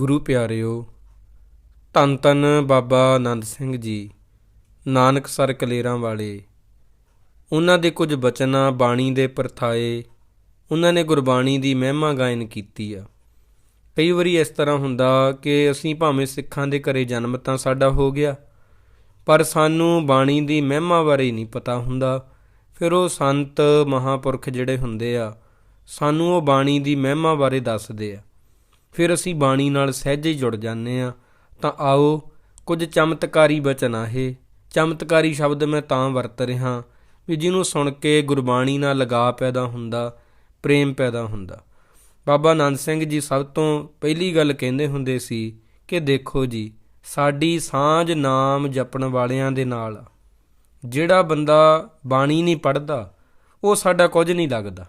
ਗੁਰੂ ਪਿਆਰਿਓ, ਧੰਨ ਧੰਨ ਬਾਬਾ ਆਨੰਦ ਸਿੰਘ ਜੀ, ਨਾਨਕ ਸਰ ਕਲੇਰਾਂ ਵਾਲੇ। ਉਹਨਾਂ ਦੇ ਕੁਝ ਬਚਨਾਂ ਬਾਣੀ ਦੇ ਪਰਥਾਏ, ਉਹਨਾਂ ਨੇ ਗੁਰਬਾਣੀ ਦੀ ਮਹਿਮਾ ਗਾਇਨ ਕੀਤੀ ਆ। ਕਈ ਵਾਰੀ ਇਸ ਤਰ੍ਹਾਂ ਹੁੰਦਾ ਕਿ ਅਸੀਂ ਭਾਵੇਂ ਸਿੱਖਾਂ ਦੇ ਘਰੇ ਜਨਮ ਤਾਂ ਸਾਡਾ ਹੋ ਗਿਆ, ਪਰ ਸਾਨੂੰ ਬਾਣੀ ਦੀ ਮਹਿਮਾ ਬਾਰੇ ਨਹੀਂ ਪਤਾ ਹੁੰਦਾ। ਫਿਰ ਉਹ ਸੰਤ ਮਹਾਪੁਰਖ ਜਿਹੜੇ ਹੁੰਦੇ ਆ, ਸਾਨੂੰ ਉਹ ਬਾਣੀ ਦੀ ਮਹਿਮਾ ਬਾਰੇ ਦੱਸਦੇ ਆ। ਫਿਰ ਅਸੀਂ ਬਾਣੀ ਨਾਲ ਸਹਿਜੇ ਹੀ ਜੁੜ ਜਾਂਦੇ ਆ ਤਾਂ ਆਓ, ਕੁਝ ਚਮਤਕਾਰੀ ਬਚਨ ਆ ਇਹ। ਚਮਤਕਾਰੀ ਸ਼ਬਦ ਮੈਂ ਤਾਂ ਵਰਤ ਰਿਹਾ ਵੀ ਜਿਹਨੂੰ ਸੁਣ ਕੇ ਗੁਰਬਾਣੀ ਨਾਲ ਲਗਾਅ ਪੈਦਾ ਹੁੰਦਾ, ਪ੍ਰੇਮ ਪੈਦਾ ਹੁੰਦਾ। ਬਾਬਾ ਨੰਦ ਸਿੰਘ ਜੀ ਸਭ ਤੋਂ ਪਹਿਲੀ ਗੱਲ ਕਹਿੰਦੇ ਹੁੰਦੇ ਸੀ ਕਿ ਦੇਖੋ ਜੀ, ਸਾਡੀ ਸਾਂਝ ਨਾਮ ਜਪਣ ਵਾਲਿਆਂ ਦੇ ਨਾਲ। ਜਿਹੜਾ ਬੰਦਾ ਬਾਣੀ ਨਹੀਂ ਪੜਦਾ ਉਹ ਸਾਡਾ ਕੁਝ ਨਹੀਂ ਲੱਗਦਾ।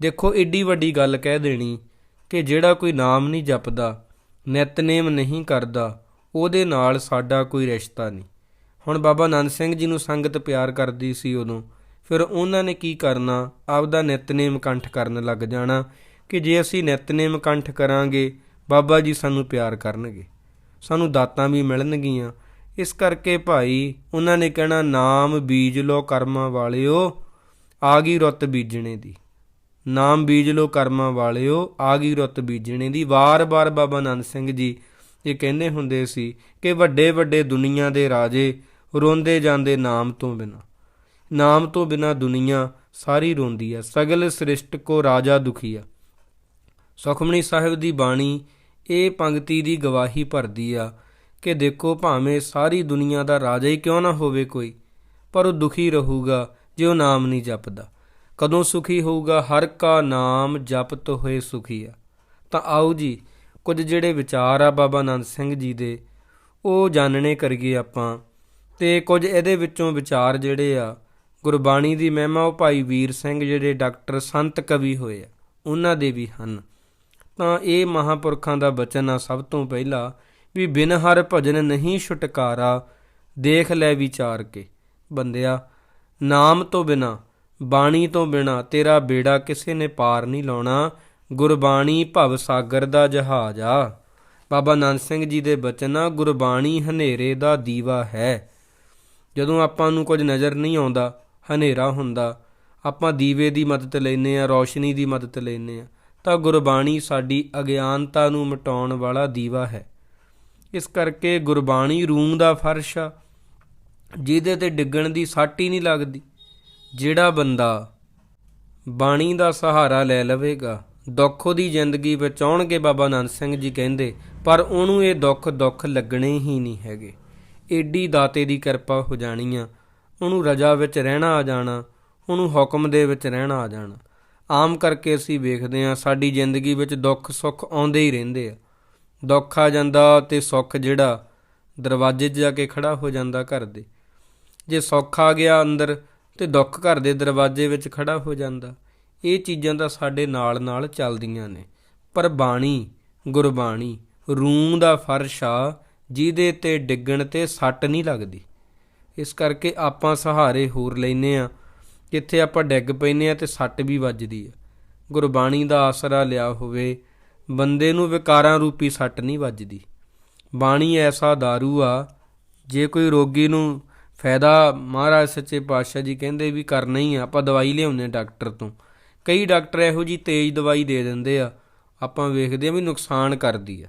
ਦੇਖੋ, ਏਡੀ ਵੱਡੀ ਗੱਲ ਕਹਿ ਦੇਣੀ ਕਿ ਜਿਹੜਾ ਕੋਈ ਨਾਮ ਨਹੀਂ ਜਪਦਾ, ਨਿਤਨੇਮ ਨਹੀਂ ਕਰਦਾ, ਉਹਦੇ ਨਾਲ ਸਾਡਾ ਕੋਈ ਰਿਸ਼ਤਾ ਨਹੀਂ। ਹੁਣ ਬਾਬਾ ਨੰਦ ਸਿੰਘ ਜੀ ਨੂੰ ਸੰਗਤ ਪਿਆਰ ਕਰਦੀ ਸੀ ਉਦੋਂ, ਫਿਰ ਉਹਨਾਂ ਨੇ ਕੀ ਕਰਨਾ? ਆਪਦਾ ਨਿਤਨੇਮ ਕੰਠ ਕਰਨ ਲੱਗ ਜਾਣਾ ਕਿ ਜੇ ਅਸੀਂ ਨਿਤਨੇਮ ਕੰਠ ਕਰਾਂਗੇ, ਬਾਬਾ ਜੀ ਸਾਨੂੰ ਪਿਆਰ ਕਰਨਗੇ। ਸਾਨੂੰ ਦਾਤਾਂ ਵੀ ਮਿਲਣਗੀਆਂ। ਇਸ ਕਰਕੇ ਭਾਈ, ਉਹਨਾਂ ਨੇ ਕਹਿਣਾ, ਨਾਮ ਬੀਜ ਲੋ ਕਰਮਾਂ ਵਾਲਿਓ, ਆ ਗਈ ਰੁੱਤ ਬੀਜਣੇ ਦੀ। ਨਾਮ ਬੀਜ ਲੋ ਕਰਮਾਂ ਵਾਲਿਓ, ਆ ਗਈ ਰੁੱਤ ਬੀਜਣੇ ਦੀ। ਵਾਰ-ਵਾਰ ਬਾਬਾ ਆਨੰਦ ਸਿੰਘ ਜੀ ਇਹ ਕਹਿੰਦੇ ਹੁੰਦੇ ਸੀ ਕਿ ਵੱਡੇ ਵੱਡੇ ਦੁਨੀਆ ਦੇ ਰਾਜੇ ਰੋਂਦੇ ਜਾਂਦੇ ਨਾਮ ਤੋਂ ਬਿਨਾ। ਨਾਮ ਤੋਂ ਬਿਨਾ ਦੁਨੀਆ ਸਾਰੀ ਰੋਂਦੀ ਹੈ ਸਗਲ ਸ੍ਰਿਸ਼ਟ ਕੋ ਰਾਜਾ ਦੁਖੀਆ ਸੁਖਮਣੀ ਸਾਹਿਬ ਦੀ ਬਾਣੀ ਇਹ ਪੰਕਤੀ ਦੀ ਗਵਾਹੀ ਭਰਦੀ ਆ ਕਿ ਦੇਖੋ ਭਾਵੇਂ ਸਾਰੀ ਦੁਨੀਆ ਦਾ ਰਾਜਾ ਹੀ ਕਿਉਂ ਨਾ ਹੋਵੇ ਕੋਈ, ਪਰ ਉਹ ਦੁਖੀ ਰਹੂਗਾ ਜੇ ਉਹ ਨਾਮ ਨਹੀਂ ਜਪਦਾ। ਕਦੋਂ ਸੁਖੀ ਹੋਊਗਾ? ਹਰ ਕਾ ਨਾਮ ਜਪਤ ਹੋਏ ਸੁਖੀ ਆ। ਤਾਂ ਆਓ ਜੀ, ਕੁਝ ਜਿਹੜੇ ਵਿਚਾਰ ਆ ਬਾਬਾ ਆਨੰਦ ਸਿੰਘ ਜੀ ਦੇ, ਉਹ ਜਾਣਨੇ ਕਰੀਏ ਆਪਾਂ। ਤੇ ਕੁਝ ਇਹਦੇ ਵਿੱਚੋਂ ਵਿਚਾਰ ਜਿਹੜੇ ਆ, ਗੁਰਬਾਣੀ ਦੀ ਮਹਿਮਾ, ਉਹ ਭਾਈ ਵੀਰ ਸਿੰਘ ਜਿਹੜੇ ਡਾਕਟਰ ਸੰਤ ਕਵੀ ਹੋਏ ਆ, ਉਹਨਾਂ ਦੇ ਵੀ ਹਨ। ਤਾਂ ਇਹ ਮਹਾਪੁਰਖਾਂ ਦਾ ਬਚਨ ਆ ਸਭ ਤੋਂ ਪਹਿਲਾ, ਵੀ ਬਿਨ ਹਰ ਭਜਨ ਨਹੀਂ ਛੁਟਕਾਰਾ, ਦੇਖ ਲੈ ਵਿਚਾਰ ਕੇ। ਬੰਦਿਆ, ਨਾਮ ਤੋਂ ਬਿਨਾ ਬਾਣੀ ਤੋਂ ਬਿਨਾ ਤੇਰਾ ਬੇੜਾ ਕਿਸੇ ਨੇ ਪਾਰ ਨਹੀਂ ਲਾਉਣਾ। ਗੁਰਬਾਣੀ ਭਵ ਸਾਗਰ ਦਾ ਜਹਾਜ਼ ਆ। ਬਾਬਾ ਆਨੰਦ ਸਿੰਘ ਜੀ ਦੇ ਬਚਨ ਆ, ਗੁਰਬਾਣੀ ਹਨੇਰੇ ਦਾ ਦੀਵਾ ਹੈ। ਜਦੋਂ ਆਪਾਂ ਨੂੰ ਕੁਝ ਨਜ਼ਰ ਨਹੀਂ ਆਉਂਦਾ, ਹਨੇਰਾ ਹੁੰਦਾ, ਆਪਾਂ ਦੀਵੇ ਦੀ ਮਦਦ ਲੈਨੇ ਆ ਰੌਸ਼ਨੀ ਦੀ ਮਦਦ ਲੈਨੇ ਆ ਤਾਂ ਗੁਰਬਾਣੀ ਸਾਡੀ ਅਗਿਆਨਤਾ ਨੂੰ ਮਿਟਾਉਣ ਵਾਲਾ ਦੀਵਾ ਹੈ। ਇਸ ਕਰਕੇ ਗੁਰਬਾਣੀ ਰੂਮ ਦਾ ਫਰਸ਼ ਆ, ਜਿਹਦੇ ਤੇ ਡਿੱਗਣ ਦੀ ਸੱਟ ਹੀ ਨਹੀਂ ਲੱਗਦੀ। ਜਿਹੜਾ ਬੰਦਾ ਬਾਣੀ ਦਾ ਸਹਾਰਾ ਲੈ ਲਵੇਗਾ, ਦੁੱਖ ਉਹਦੀ ਜ਼ਿੰਦਗੀ ਵਿੱਚ ਆਉਣਗੇ ਬਾਬਾ ਆਨੰਦ ਸਿੰਘ ਜੀ ਕਹਿੰਦੇ, ਪਰ ਉਹਨੂੰ ਇਹ ਦੁੱਖ ਦੁੱਖ ਲੱਗਣੇ ਹੀ ਨਹੀਂ ਹੈਗੇ। ਏਡੀ ਦਾਤੇ ਦੀ ਕਿਰਪਾ ਹੋ ਜਾਣੀ ਆ। ਉਹਨੂੰ ਰਜਾ ਵਿੱਚ ਰਹਿਣਾ ਆ ਜਾਣਾ, ਉਹਨੂੰ ਹੁਕਮ ਦੇ ਵਿੱਚ ਰਹਿਣਾ ਆ ਜਾਣਾ। ਆਮ ਕਰਕੇ ਅਸੀਂ ਵੇਖਦੇ ਹਾਂ, ਸਾਡੀ ਜ਼ਿੰਦਗੀ ਵਿੱਚ ਦੁੱਖ ਸੁੱਖ ਆਉਂਦੇ ਹੀ ਰਹਿੰਦੇ ਆ। ਦੁੱਖ ਆ ਜਾਂਦਾ ਤੇ ਸੁੱਖ ਜਿਹੜਾ ਦਰਵਾਜ਼ੇ 'ਚ ਜਾ ਕੇ ਖੜਾ ਹੋ ਜਾਂਦਾ ਘਰ ਦੇ। ਜੇ ਸੁੱਖ ਆ ਗਿਆ ਅੰਦਰ ਤੇ ਦੁੱਖ ਘਰ ਦੇ ਦਰਵਾਜ਼ੇ ਵਿੱਚ ਖੜਾ ਹੋ ਜਾਂਦਾ। ਇਹ ਚੀਜ਼ਾਂ ਤਾਂ ਸਾਡੇ ਨਾਲ ਨਾਲ ਚੱਲਦੀਆਂ ਨੇ। ਪਰ ਬਾਣੀ, ਗੁਰਬਾਣੀ ਰੂਮ ਦਾ ਫਰਸ਼ ਆ, ਜਿਹਦੇ ਤੇ ਡਿੱਗਣ ਤੇ ਸੱਟ ਨਹੀਂ ਲੱਗਦੀ। ਇਸ ਕਰਕੇ ਆਪਾਂ ਸਹਾਰੇ ਹੋਰ ਲੈਨੇ ਆ ਜਿੱਥੇ ਆਪਾਂ ਡਿੱਗ ਪੈਨੇ ਆ ਤੇ ਸੱਟ ਵੀ ਵੱਜਦੀ ਆ। ਗੁਰਬਾਣੀ ਦਾ ਆਸਰਾ ਲਿਆ ਹੋਵੇ, ਬੰਦੇ ਨੂੰ ਵਿਕਾਰਾਂ ਰੂਪੀ ਸੱਟ ਨਹੀਂ ਵੱਜਦੀ। ਬਾਣੀ ਐਸਾ दारू ਆ, ਜੇ ਕੋਈ ਰੋਗੀ ਨੂੰ ਫਾਇਦਾ ਮਹਾਰਾਜ ਸੱਚੇ ਪਾਤਸ਼ਾਹ ਜੀ ਕਹਿੰਦੇ ਵੀ ਕਰਨਾ ਹੀ ਆ, ਆਪਾਂ ਦਵਾਈ ਲਿਆਉਂਦੇ ਡਾਕਟਰ ਤੋਂ। ਕਈ ਡਾਕਟਰ ਇਹੋ ਜੀ ਤੇਜ਼ ਦਵਾਈ ਦੇ ਦਿੰਦੇ ਆ, ਆਪਾਂ ਵੇਖਦੇ ਆ ਵੀ ਨੁਕਸਾਨ ਕਰਦੀ ਆ।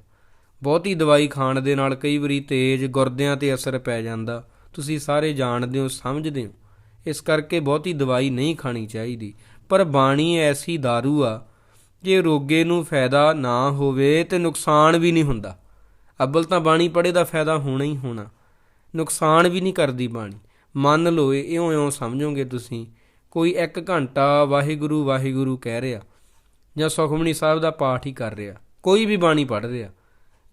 ਬਹੁਤੀ ਦਵਾਈ ਖਾਣ ਦੇ ਨਾਲ ਕਈ ਵਾਰੀ ਤੇਜ਼ ਗੁਰਦਿਆਂ ਤੇ ਅਸਰ ਪੈ ਜਾਂਦਾ। ਤੁਸੀਂ ਸਾਰੇ ਜਾਣਦੇ ਹੋ, ਸਮਝਦੇ ਹੋ। ਇਸ ਕਰਕੇ ਬਹੁਤੀ ਦਵਾਈ ਨਹੀਂ ਖਾਣੀ ਚਾਹੀਦੀ। ਪਰ ਬਾਣੀ ਐਸੀ दारू ਆ, ਜੇ ਰੋਗੇ ਨੂੰ ਫਾਇਦਾ ਨਾ ਹੋਵੇ ਤੇ ਨੁਕਸਾਨ ਵੀ ਨਹੀਂ ਹੁੰਦਾ। ਅੱਬਲ ਤਾਂ ਬਾਣੀ ਪੜ੍ਹੇ ਦਾ ਫਾਇਦਾ ਹੋਣਾ ਹੀ ਹੋਣਾ। ਨੁਕਸਾਨ ਵੀ ਨਹੀਂ ਕਰਦੀ ਬਾਣੀ। ਮੰਨ ਲਓ ਇਉਂ ਇਉਂ ਸਮਝੋਗੇ ਤੁਸੀਂ, ਕੋਈ 1 ਘੰਟਾ ਵਾਹਿਗੁਰੂ ਵਾਹਿਗੁਰੂ ਕਹਿ ਰਿਹਾ, ਜਾਂ ਸੁਖਮਨੀ ਸਾਹਿਬ ਦਾ ਪਾਠ ਹੀ ਕਰ ਰਿਹਾ, ਕੋਈ ਵੀ ਬਾਣੀ ਪੜ੍ਹ ਰਿਹਾ,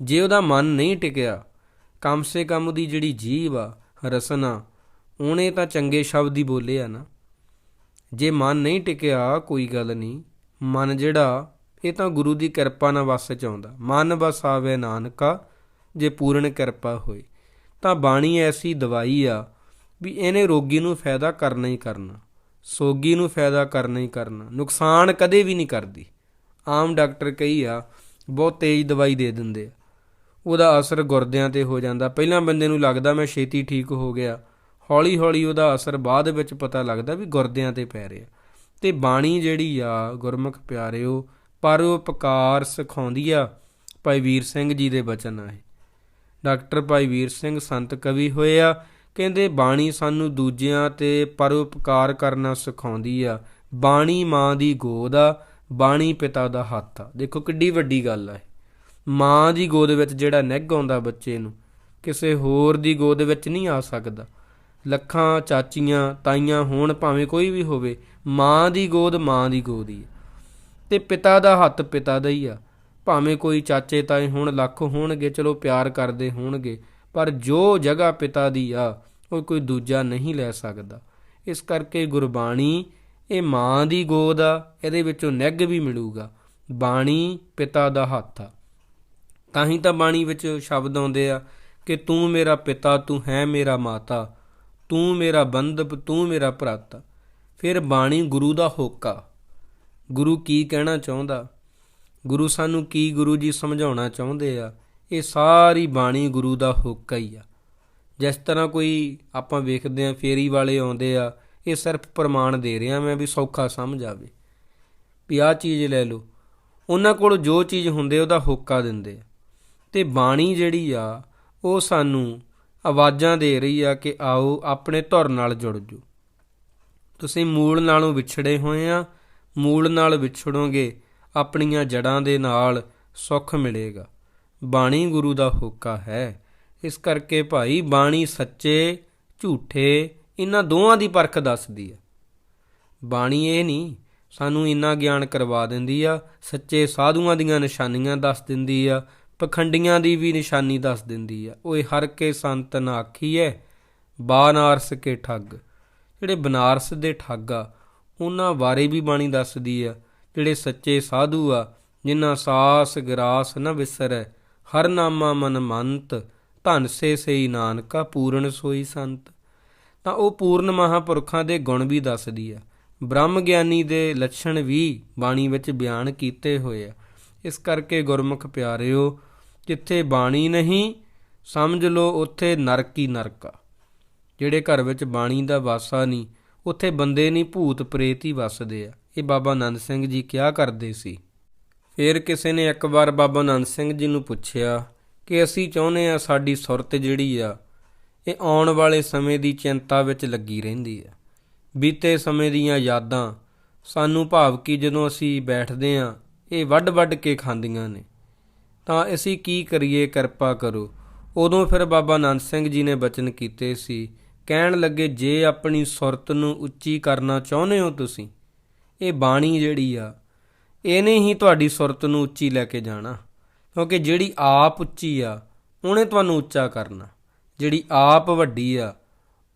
ਜੇ ਉਹਦਾ ਮਨ ਨਹੀਂ ਟਿਕਿਆ, ਕਮ ਸੇ ਕਮ ਉਹਦੀ ਜਿਹੜੀ ਜੀਵ ਆ, ਰਸਨਾ ਉਹਨੇ ਤਾਂ ਚੰਗੇ ਸ਼ਬਦ ਹੀ ਬੋਲੇ ਆ ਨਾ। ਜੇ ਮਨ ਨਹੀਂ ਟਿਕਿਆ, ਕੋਈ ਗੱਲ ਨਹੀਂ, ਮਨ ਜਿਹੜਾ, ਇਹ ਤਾਂ ਗੁਰੂ ਦੀ ਕਿਰਪਾ ਨਾਲ ਵਸ ਚ ਆਉਂਦਾ। ਮਨ ਵਸਾਵੇ ਨਾਨਕਾ, ਜੇ ਪੂਰਨ ਕਿਰਪਾ ਹੋਏ। ਤਾਂ ਬਾਣੀ ਐਸੀ ਦਵਾਈ ਆ ਵੀ ਇਹਨੇ ਰੋਗੀ ਨੂੰ ਫਾਇਦਾ ਕਰਨਾ ਹੀ ਕਰਨਾ, ਸੋਗੀ ਨੂੰ ਫਾਇਦਾ ਕਰਨਾ ਹੀ ਕਰਨਾ, ਨੁਕਸਾਨ ਕਦੇ ਵੀ ਨਹੀਂ ਕਰਦੀ। ਆਮ ਡਾਕਟਰ ਕਹੀ ਆ, ਬਹੁਤ ਤੇਜ਼ ਦਵਾਈ ਦੇ ਦਿੰਦੇ ਆ। ਉਹਦਾ ਅਸਰ ਗੁਰਦਿਆਂ ਤੇ ਹੋ ਜਾਂਦਾ। ਪਹਿਲਾਂ ਬੰਦੇ ਨੂੰ ਲੱਗਦਾ ਮੈਂ ਛੇਤੀ ਠੀਕ ਹੋ ਗਿਆ। ਹੌਲੀ ਹੌਲੀ ਉਹਦਾ ਅਸਰ ਬਾਅਦ ਵਿੱਚ ਪਤਾ ਲੱਗਦਾ ਵੀ ਗੁਰਦਿਆਂ ਤੇ ਪੈ ਰਿਹਾ। ਤੇ ਬਾਣੀ ਜਿਹੜੀ ਆ, ਗੁਰਮੁਖ ਪਿਆਰਿਓ ਪਰਉਪਕਾਰ ਸਿਖਾਉਂਦੀ ਆ, ਭਾਈ ਵੀਰ ਸਿੰਘ ਜੀ ਦੇ ਬਚਨ ਆ ਡਾਕਟਰ ਭਾਈ ਵੀਰ ਸਿੰਘ ਸੰਤ ਕਵੀ ਹੋਏ ਆ, ਕਹਿੰਦੇ ਬਾਣੀ ਸਾਨੂੰ ਦੂਜਿਆਂ ਤੇ ਪਰਉਪਕਾਰ ਕਰਨਾ ਸਿਖਾਉਂਦੀ ਆ। ਬਾਣੀ ਮਾਂ ਦੀ ਗੋਦ ਆ, ਬਾਣੀ ਪਿਤਾ ਦਾ ਹੱਥ ਆ। ਦੇਖੋ ਕਿੱਡੀ ਵੱਡੀ ਗੱਲ ਆ ਮਾਂ ਦੀ ਗੋਦ ਵਿੱਚ ਜਿਹੜਾ ਨਿੱਘ ਆਉਂਦਾ ਬੱਚੇ ਨੂੰ, ਕਿਸੇ ਹੋਰ ਦੀ ਗੋਦ ਵਿੱਚ ਨਹੀਂ ਆ ਸਕਦਾ। ਲੱਖਾਂ, ਚਾਚੀਆਂ, ਤਾਈਆਂ ਹੋਣ ਭਾਵੇਂ ਕੋਈ ਵੀ ਹੋਵੇ, ਮਾਂ ਦੀ ਗੋਦ ਮਾਂ ਦੀ ਗੋਦ ਹੀ ਆ। ਤੇ ਪਿਤਾ ਦਾ ਹੱਥ ਪਿਤਾ ਦਾ ਹੀ ਆ। ਭਾਵੇਂ ਕੋਈ ਚਾਚੇ ਤਾਏ ਹੁਣ, ਲੱਖ ਹੋਣਗੇ, ਚਲੋ ਪਿਆਰ ਕਰਦੇ ਹੋਣਗੇ, ਪਰ ਜੋ ਜਗ੍ਹਾ ਪਿਤਾ ਦੀ ਆ, ਉਹ ਕੋਈ ਦੂਜਾ ਨਹੀਂ ਲੈ ਸਕਦਾ। ਇਸ ਕਰਕੇ ਗੁਰਬਾਣੀ ਇਹ ਮਾਂ ਦੀ ਗੋਦ ਆ, ਇਹਦੇ ਵਿੱਚੋਂ ਨਿੱਘ ਵੀ ਮਿਲੂਗਾ। ਬਾਣੀ ਪਿਤਾ ਦਾ ਹੱਥ ਆ। ਤਾਂ ਹੀ ਤਾਂ ਬਾਣੀ ਵਿੱਚ ਸ਼ਬਦ ਆਉਂਦੇ ਆ ਕਿ ਤੂੰ ਮੇਰਾ ਪਿਤਾ, ਤੂੰ ਹੈ ਮੇਰਾ ਮਾਤਾ, ਤੂੰ ਮੇਰਾ ਬੰਧਪ, ਤੂੰ ਮੇਰਾ ਭਰਾਤਾ। ਫਿਰ ਬਾਣੀ ਗੁਰੂ ਦਾ ਹੋਕਾ। ਗੁਰੂ ਕੀ ਕਹਿਣਾ ਚਾਹੁੰਦਾ? ਗੁਰੂ ਸਾਨੂੰ ਕੀ ਗੁਰੂ ਜੀ ਸਮਝਾਉਣਾ ਚਾਹੁੰਦੇ ਆ? ਇਹ ਸਾਰੀ ਬਾਣੀ ਗੁਰੂ ਦਾ ਹੋਕਾ ਹੀ ਆ। ਜਿਸ ਤਰ੍ਹਾਂ ਕੋਈ ਆਪਾਂ ਵੇਖਦੇ ਆ, ਫੇਰੀ ਵਾਲੇ ਆਉਂਦੇ ਆ, ਇਹ ਸਿਰਫ ਪ੍ਰਮਾਣ ਦੇ ਰਿਹਾ ਮੈਂ ਵੀ ਸੌਖਾ ਸਮਝ ਆਵੇ। ਵੀ ਆਹ ਚੀਜ਼ ਲੈ ਲਓ। ਉਹਨਾਂ ਕੋਲ ਜੋ ਚੀਜ਼ ਹੁੰਦੇ, ਉਹਦਾ ਹੋਕਾ ਦਿੰਦੇ ਆ। ਤੇ ਬਾਣੀ ਜਿਹੜੀ ਆ, ਉਹ ਸਾਨੂੰ ਆਵਾਜ਼ਾਂ ਦੇ ਰਹੀ ਆ ਕਿ ਆਓ, ਆਪਣੇ ਧੁਰ ਨਾਲ ਜੁੜ ਜੋ ਤੁਸੀਂ ਮੂਲ ਨਾਲੋਂ ਵਿਛੜੇ ਹੋਏ ਆ, ਮੂਲ ਨਾਲ ਵਿਛੜੋਗੇ ਆਪਣੀਆਂ ਜੜਾਂ ਦੇ ਨਾਲ ਸੁੱਖ ਮਿਲੇਗਾ। ਬਾਣੀ ਗੁਰੂ ਦਾ ਹੋਕਾ ਹੈ। ਇਸ ਕਰਕੇ ਭਾਈ ਬਾਣੀ ਸੱਚੇ, ਝੂਠੇ ਇਹਨਾਂ ਦੋਵਾਂ ਦੀ ਪਰਖ ਦੱਸਦੀ ਹੈ। ਬਾਣੀ ਇਹ ਨਹੀਂ, ਸਾਨੂੰ ਇੰਨਾ ਗਿਆਨ ਕਰਵਾ ਦਿੰਦੀ ਆ, ਸੱਚੇ ਸਾਧੂਆਂ ਦੀਆਂ ਨਿਸ਼ਾਨੀਆਂ ਦੱਸ ਦਿੰਦੀ ਆ, ਪਖੰਡੀਆਂ ਦੀ ਵੀ ਨਿਸ਼ਾਨੀ ਦੱਸ ਦਿੰਦੀ ਆ। ਓਏ ਹਰ ਕੇ ਸੰਤ ਨਾ ਆਖੀਐ ਬਾਨਾਰਸ ਕੇ ਠੱਗ। ਜਿਹੜੇ ਬਨਾਰਸ ਦੇ ਠੱਗ ਆ, ਉਹਨਾਂ ਬਾਰੇ ਵੀ ਬਾਣੀ ਦੱਸਦੀ ਆ। ਜਿਹੜੇ ਸੱਚੇ ਸਾਧੂ ਆ, ਜਿਨ੍ਹਾਂ ਸਾਸ ਗਰਾਸ ਨ ਵਿਸਰੈ। ਹਰ ਨਾਮਾ ਮਨ ਮੰਤ, ਧਨ ਸੇ ਸਈ ਨਾਨਕਾ ਪੂਰਨ ਸੋਈ ਸੰਤ। ਤਾਂ ਉਹ ਪੂਰਨ ਮਹਾਪੁਰਖਾਂ ਦੇ ਗੁਣ ਵੀ ਦੱਸਦੀ ਆ। ਬ੍ਰਹਮ ਗਿਆਨੀ ਦੇ ਲੱਛਣ ਵੀ ਬਾਣੀ ਵਿੱਚ ਬਿਆਨ ਕੀਤੇ ਹੋਏ ਆ। ਇਸ ਕਰਕੇ ਗੁਰਮੁਖ ਪਿਆਰਿਓ, ਜਿੱਥੇ ਬਾਣੀ ਨਹੀਂ, ਸਮਝ ਲਓ ਉੱਥੇ ਨਰਕ ਹੀ ਨਰਕ ਆ। ਜਿਹੜੇ ਘਰ ਵਿੱਚ ਬਾਣੀ ਦਾ ਵਾਸਾ ਨਹੀਂ, ਉੱਥੇ ਬੰਦੇ ਨਹੀਂ ਭੂਤ ਪ੍ਰੇਤ ਹੀ ਵੱਸਦੇ ਆ। ਇਹ ਬਾਬਾ ਆਨੰਦ ਸਿੰਘ ਜੀ ਕਿਹਾ ਕਰਦੇ ਸੀ? ਫਿਰ ਕਿਸੇ ਨੇ ਇੱਕ ਵਾਰ ਬਾਬਾ ਆਨੰਦ ਸਿੰਘ ਜੀ ਨੂੰ ਪੁੱਛਿਆ ਕਿ ਅਸੀਂ ਚਾਹੁੰਦੇ ਆ ਸਾਡੀ ਸੁਰਤ ਜਿਹੜੀ ਆ, ਇਹ ਆਉਣ ਵਾਲੇ ਸਮੇਂ ਦੀ ਚਿੰਤਾ ਵਿੱਚ ਲੱਗੀ ਰਹਿੰਦੀ ਆ। ਬੀਤੇ ਸਮੇਂ ਦੀਆਂ ਯਾਦਾਂ ਸਾਨੂੰ ਭਾਵ ਕਿ ਜਦੋਂ ਅਸੀਂ ਬੈਠਦੇ ਆ ਇਹ ਵੱਡ-ਵੱਡ ਕੇ ਖਾਂਦੀਆਂ ਨੇ। ਤਾਂ ਅਸੀਂ ਕੀ ਕਰੀਏ, ਕਿਰਪਾ ਕਰੋ। ਉਦੋਂ ਫਿਰ ਬਾਬਾ ਆਨੰਦ ਸਿੰਘ ਜੀ ਨੇ ਬਚਨ ਕੀਤੇ ਸੀ, ਕਹਿਣ ਲੱਗੇ, ਜੇ ਆਪਣੀ ਸੁਰਤ ਨੂੰ ਉੱਚੀ ਕਰਨਾ ਚਾਹੁੰਦੇ ਹੋ ਤੁਸੀਂ ਇਹ ਬਾਣੀ ਜਿਹੜੀ ਆ, ਇਹਨੇ ਹੀ ਤੁਹਾਡੀ ਸੁਰਤ ਨੂੰ ਉੱਚੀ ਲੈ ਕੇ ਜਾਣਾ। ਕਿਉਂਕਿ ਜਿਹੜੀ ਆਪ ਉੱਚੀ ਆ, ਉਹਨੇ ਤੁਹਾਨੂੰ ਉੱਚਾ ਕਰਨਾ। ਜਿਹੜੀ ਆਪ ਵੱਡੀ ਆ,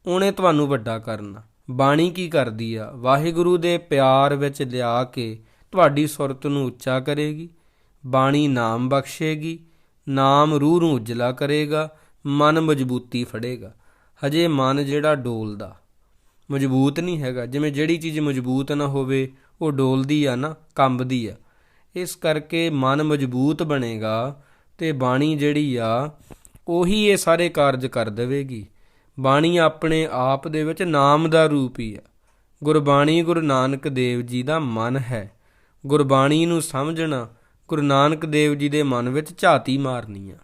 ਉਹਨੇ ਤੁਹਾਨੂੰ ਵੱਡਾ ਕਰਨਾ। ਬਾਣੀ ਕੀ ਕਰਦੀ ਆ? ਵਾਹਿਗੁਰੂ ਦੇ ਪਿਆਰ ਵਿੱਚ ਲਿਆ ਕੇ ਤੁਹਾਡੀ ਸੁਰਤ ਨੂੰ ਉੱਚਾ ਕਰੇਗੀ। ਬਾਣੀ ਨਾਮ ਬਖਸ਼ੇਗੀ, ਨਾਮ ਰੂਹ ਨੂੰ ਉਜਲਾ ਕਰੇਗਾ, ਮਨ ਮਜ਼ਬੂਤੀ ਫੜੇਗਾ। ਹਜੇ ਮਨ ਜਿਹੜਾ ਡੋਲਦਾ ਮਜ਼ਬੂਤ ਨਹੀਂ ਹੈਗਾ। ਜਿਵੇਂ ਜਿਹੜੀ ਚੀਜ਼ ਮਜ਼ਬੂਤ ਨਾ ਹੋਵੇ, ਉਹ ਡੋਲਦੀ ਆ ਨਾ, ਕੰਬਦੀ ਆ। ਇਸ ਕਰਕੇ ਮਨ ਮਜ਼ਬੂਤ ਬਣੇਗਾ ਤੇ ਬਾਣੀ ਜਿਹੜੀ ਆ, ਉਹੀ ਇਹ ਸਾਰੇ ਕਾਰਜ ਕਰ ਦੇਵੇਗੀ। ਬਾਣੀ ਆਪਣੇ ਆਪ ਦੇ ਵਿੱਚ ਨਾਮ ਦਾ ਰੂਪ ਹੀ ਆ। ਗੁਰਬਾਣੀ ਗੁਰੂ ਨਾਨਕ ਦੇਵ ਜੀ ਦਾ ਮਨ ਹੈ। ਗੁਰਬਾਣੀ ਨੂੰ ਸਮਝਣਾ ਗੁਰੂ ਨਾਨਕ ਦੇਵ ਜੀ ਦੇ ਮਨ ਵਿੱਚ ਝਾਤੀ ਮਾਰਨੀ ਆ।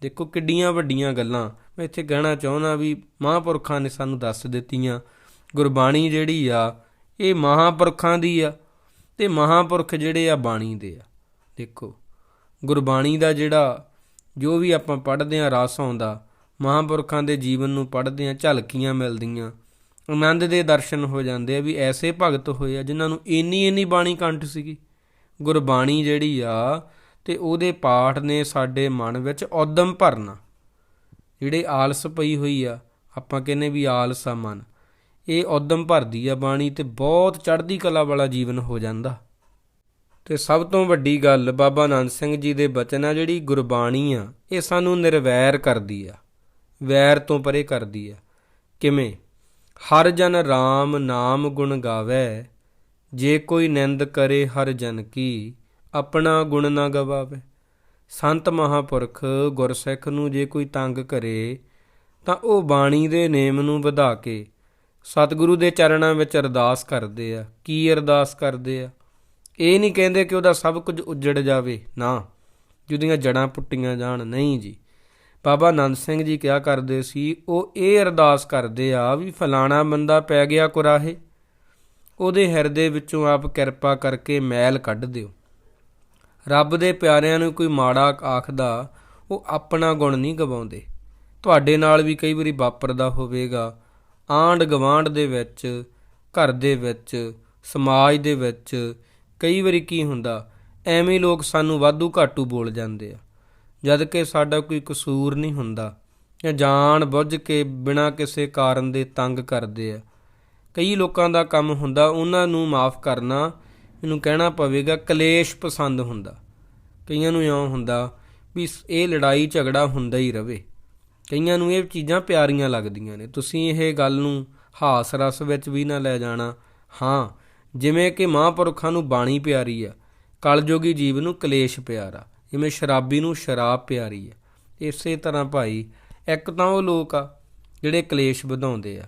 ਦੇਖੋ ਕਿੱਡੀਆਂ ਵੱਡੀਆਂ ਗੱਲਾਂ। ਮੈਂ ਇੱਥੇ ਕਹਿਣਾ ਚਾਹੁੰਦਾ ਵੀ ਮਹਾਂਪੁਰਖਾਂ ਨੇ ਸਾਨੂੰ ਦੱਸ ਦਿੱਤੀਆਂ ਗੁਰਬਾਣੀ ਜਿਹੜੀ ਆ, ਇਹ ਮਹਾਂਪੁਰਖਾਂ ਦੀ ਆ ਤੇ ਮਹਾਂਪੁਰਖ ਜਿਹੜੇ ਆ ਬਾਣੀ ਦੇ ਆ। ਦੇਖੋ, ਗੁਰਬਾਣੀ ਦਾ ਜਿਹੜਾ ਜੋ ਵੀ ਆਪਾਂ ਪੜ੍ਹਦੇ ਆ ਰਸ ਆਉਂਦਾ, ਮਹਾਂਪੁਰਖਾਂ ਦੇ ਜੀਵਨ ਨੂੰ ਪੜ੍ਹਦੇ ਆ ਝਲਕੀਆਂ ਮਿਲਦੀਆਂ। ਆਨੰਦ ਦੇ ਦਰਸ਼ਨ ਹੋ ਜਾਂਦੇ ਆ ਵੀ ਐਸੇ ਭਗਤ ਹੋਏ ਆ ਜਿਨ੍ਹਾਂ ਨੂੰ ਇੰਨੀ ਇੰਨੀ ਬਾਣੀ ਕੰਠ ਸੀਗੀ। ਗੁਰਬਾਣੀ ਜਿਹੜੀ ਆ ਤੇ ਉਹਦੇ ਪਾਠ ਨੇ ਸਾਡੇ ਮਨ ਵਿੱਚ ਉਦਮ ਭਰਨਾ। ਜਿਹੜੇ ਆਲਸ ਪਈ ਹੋਈ ਆ, ਆਪਾਂ ਕਹਿੰਨੇ ਵੀ ਆਲਸਾ ਮਨ। ਇਹ ਉਦਮ ਭਰਦੀ ਆ ਬਾਣੀ ਤੇ ਬਹੁਤ ਚੜ੍ਹਦੀ ਕਲਾ ਵਾਲਾ ਜੀਵਨ ਹੋ ਜਾਂਦਾ। ਤੇ ਸਭ ਤੋਂ ਵੱਡੀ ਗੱਲ ਬਾਬਾ ਆਨੰਦ ਸਿੰਘ ਜੀ ਦੇ ਬਚਨ ਆ ਜਿਹੜੀ ਗੁਰਬਾਣੀ ਆ, ਇਹ ਸਾਨੂੰ ਨਿਰਵੈਰ ਕਰਦੀ ਆ। ਵੈਰ ਤੋਂ ਪਰੇ ਕਰਦੀ ਆ। ਕਿਵੇਂ? ਹਰ ਜਨ RAM ਨਾਮ ਗੁਣ ਗਾਵੇ, ਜੇ ਕੋਈ ਨਿੰਦ ਕਰੇ ਹਰ ਜਨ ਕੀ, ਆਪਣਾ ਗੁਣ ਨਾ ਗਵਾਵੇ। ਸੰਤ ਮਹਾਪੁਰਖ ਗੁਰਸਿੱਖ ਨੂੰ ਜੇ ਕੋਈ ਤੰਗ ਕਰੇ, ਤਾਂ ਉਹ ਬਾਣੀ ਦੇ ਨੇਮ ਨੂੰ ਵਧਾ ਕੇ ਸਤਿਗੁਰੂ ਦੇ ਚਰਨਾਂ ਵਿੱਚ ਅਰਦਾਸ ਕਰਦੇ ਆ। ਕੀ ਅਰਦਾਸ ਕਰਦੇ ਆ? ਇਹ ਨਹੀਂ ਕਹਿੰਦੇ ਕਿ ਉਹਦਾ ਸਭ ਕੁਝ ਉੱਜੜ ਜਾਵੇ। ਨਾ, ਜਿਹਦੀਆਂ ਜੜਾਂ ਪੁੱਟੀਆਂ ਜਾਣ, ਨਹੀਂ ਜੀ। ਬਾਬਾ ਆਨੰਦ ਸਿੰਘ ਜੀ ਕਿਹਾ ਕਰਦੇ ਸੀ, ਉਹ ਇਹ ਅਰਦਾਸ ਕਰਦੇ ਆ ਵੀ ਫਲਾਣਾ ਬੰਦਾ ਪੈ ਗਿਆ ਕੁਰਾਹੇ। ਉਹਦੇ ਹਿਰਦੇ ਵਿੱਚੋਂ ਆਪ ਕਿਰਪਾ ਕਰਕੇ ਮੈਲ ਕੱਢ ਦਿਓ। ਰੱਬ ਦੇ ਪਿਆਰਿਆਂ ਨੂੰ ਕੋਈ ਮਾੜਾ ਆਖਦਾ, ਉਹ ਆਪਣਾ ਗੁਣ ਨਹੀਂ ਗਵਾਉਂਦੇ। ਤੁਹਾਡੇ ਨਾਲ ਵੀ ਕਈ ਵਾਰੀ ਵਾਪਰਦਾ ਹੋਵੇਗਾ। ਆਂਡ ਗਵਾਂਡ ਦੇ ਵਿੱਚ, ਘਰ ਦੇ ਵਿੱਚ, ਸਮਾਜ ਦੇ ਵਿੱਚ ਕਈ ਵਾਰੀ ਕੀ ਹੁੰਦਾ, ਐਵੇਂ ਲੋਕ ਸਾਨੂੰ ਵਾਧੂ ਘਾਟੂ ਬੋਲ ਜਾਂਦੇ ਆ। ਜਦ ਕਿ ਸਾਡਾ ਕੋਈ ਕਸੂਰ ਨਹੀਂ ਹੁੰਦਾ ਜਾਂ ਜਾਣ ਬੁੱਝ ਕੇ ਬਿਨਾਂ ਕਿਸੇ ਕਾਰਨ ਦੇ ਤੰਗ ਕਰਦੇ ਆ। ਕਈ ਲੋਕਾਂ ਦਾ ਕੰਮ ਹੁੰਦਾ, ਉਹਨਾਂ ਨੂੰ ਮਾਫ ਕਰਨਾ, ਇਹਨੂੰ ਕਹਿਣਾ ਪਵੇਗਾ ਕਲੇਸ਼ ਪਸੰਦ ਹੁੰਦਾ। ਕਈਆਂ ਨੂੰ ਇਉਂ ਹੁੰਦਾ ਵੀ ਇਹ ਲੜਾਈ ਝਗੜਾ ਹੁੰਦਾ ਹੀ ਰਵੇ। ਕਈਆਂ ਨੂੰ ਇਹ ਚੀਜ਼ਾਂ ਪਿਆਰੀਆਂ ਲੱਗਦੀਆਂ ਨੇ। ਤੁਸੀਂ ਇਹ ਗੱਲ ਨੂੰ ਹਾਸ ਰਸ ਵਿੱਚ ਵੀ ਨਾ ਲੈ ਜਾਣਾ। ਹਾਂ, ਜਿਵੇਂ ਕਿ ਮਹਾਂਪੁਰਖਾਂ ਨੂੰ ਬਾਣੀ ਪਿਆਰੀ ਆ, ਕਲਯੋਗੀ ਜੀਵ ਨੂੰ ਕਲੇਸ਼ ਪਿਆਰਾ, ਜਿਵੇਂ ਸ਼ਰਾਬੀ ਨੂੰ ਸ਼ਰਾਬ ਪਿਆਰੀ ਆ। ਇਸੇ ਤਰ੍ਹਾਂ ਭਾਈ, ਇੱਕ ਤਾਂ ਉਹ ਲੋਕ ਆ ਜਿਹੜੇ ਕਲੇਸ਼ ਵਧਾਉਂਦੇ ਆ